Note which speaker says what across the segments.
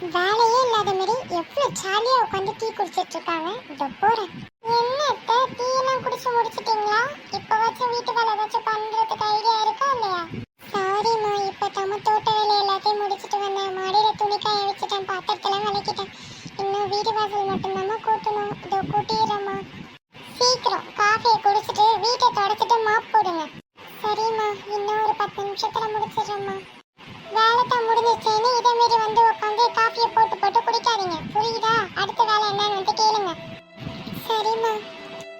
Speaker 1: வேலையே இல்லாத மாதிரி எவ்வளோ ஜாலியாக உட்காந்து டீ குடிச்சிட்டு இருக்காங்க? இதோ போறேன். என்ன டீ எல்லாம் குடிச்சு முடிச்சிட்டீங்களா? வச்சு வீட்டு வேலை ஏதாச்சும் பண்றதுக்கு ஐடியா இருக்கா இல்லையா? சாரிம்மா இப்போ தம்ம தோட்ட வேலை எல்லாத்தையும் முடிச்சிட்டு வந்தேன். மாடியில் துணி காய வச்சுட்டேன் பாத்திரத்தெல்லாம் விளக்கிட்டேன். இன்னும் வீடு வாசல் மட்டும்தாம்மா கூட்டணும். இதோ கூட்டிடுறேம்மா. சீக்கிரம் காஃபியை குடிச்சிட்டு வீட்டை தொடச்சிட்டு மாப் போடுங்க. சரிம்மா இன்னும் ஒரு பத்து நிமிஷத்தில் முடிச்சிடுறேம்மா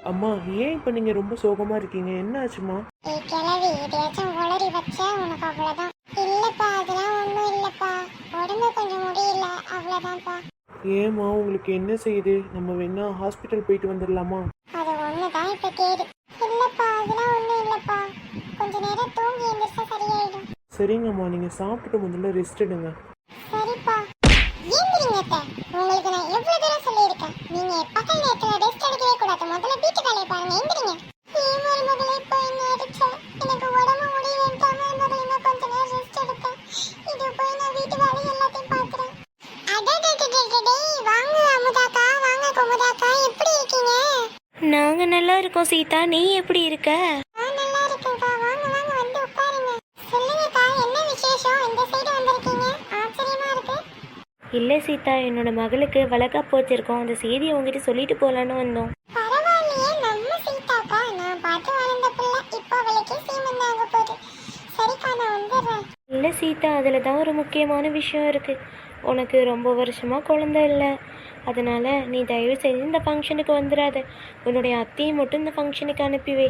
Speaker 2: அம்மா ஏன் இப்போ நீங்கள் ரொம்ப சோகமாக இருக்கீங்க? என்ன ஆச்சுமா
Speaker 1: ஏய் கிழவி எதையாச்சும் உளறி வச்சா உனக்கு அவ்வளவுதான். இல்லப்பா அதெல்லாம் ஒண்ணும் இல்லப்பா. உடம்பு கொஞ்சம் முடியல அவ்வளவுதான்ப்பா.
Speaker 2: ஏம்மா உங்களுக்கு என்ன செய்யுது? நம்ம வேணா ஹாஸ்பிட்டல் போயிட்டு வந்துடலாமா?
Speaker 1: அது ஒண்ணுதான் இப்ப கேடு. இல்லப்பா அதெல்லாம் ஒண்ணும் இல்லப்பா. கொஞ்ச நேரம் தூங்கி எந்திரிச்சா சரியாயிடும்.
Speaker 2: சரிங்கம்மா நீங்கள் சாப்பிட்டுட்டு முதல்ல ரெஸ்ட் எடுங்க.
Speaker 1: சரிப்பா. ஏந்திரிங்க அத்தை. உங்களுக்கு நான் எவ்வளவு தூரம் சொல்லியிருக்கேன்? நீங்க பகல் நேரத்துல
Speaker 3: நாங்க நல்லா இருக்கோம் சீதா. நீ எப்படி இருக்க?
Speaker 1: நல்லா இருக்கேன்க்கா. வாங்க வாங்க வந்து உட்காருங்க. சொல்லுங்கக்கா என்ன விசேஷம்? இந்த சைடு வந்திருக்கீங்க? ஆச்சரியமா இருக்கு.
Speaker 3: இல்லை சீதா. என்னோட மகளுக்கு வளகாப்பு வச்சிருக்கோம் அந்த செய்தியை உங்ககிட்ட சொல்லிட்டு போலான்னு வந்தோம். இல்லை சீதா அதில் தான் ஒரு முக்கியமான விஷயம் இருக்குது உனக்கு ரொம்ப வருஷமாக குழந்த இல்லை. அதனால் நீ தயவு செய்து இந்த ஃபங்க்ஷனுக்கு வந்துடாத. உன்னுடைய அத்தையை மட்டும் இந்த ஃபங்க்ஷனுக்கு
Speaker 1: அனுப்பிவே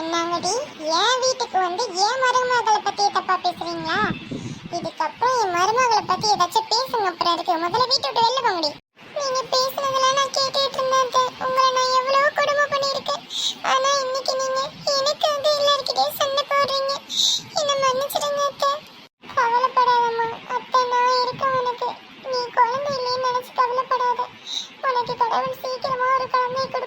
Speaker 1: என்னங்கடி? என் வீட்டுக்கு வந்து என் மருமகளை பத்தி தப்பா பேசுறீங்களா? இதுக்கப்புறம் என் மருமகளை எனக்கு கடவுள் சீக்கிரமா ஒரு குழந்தை கொடு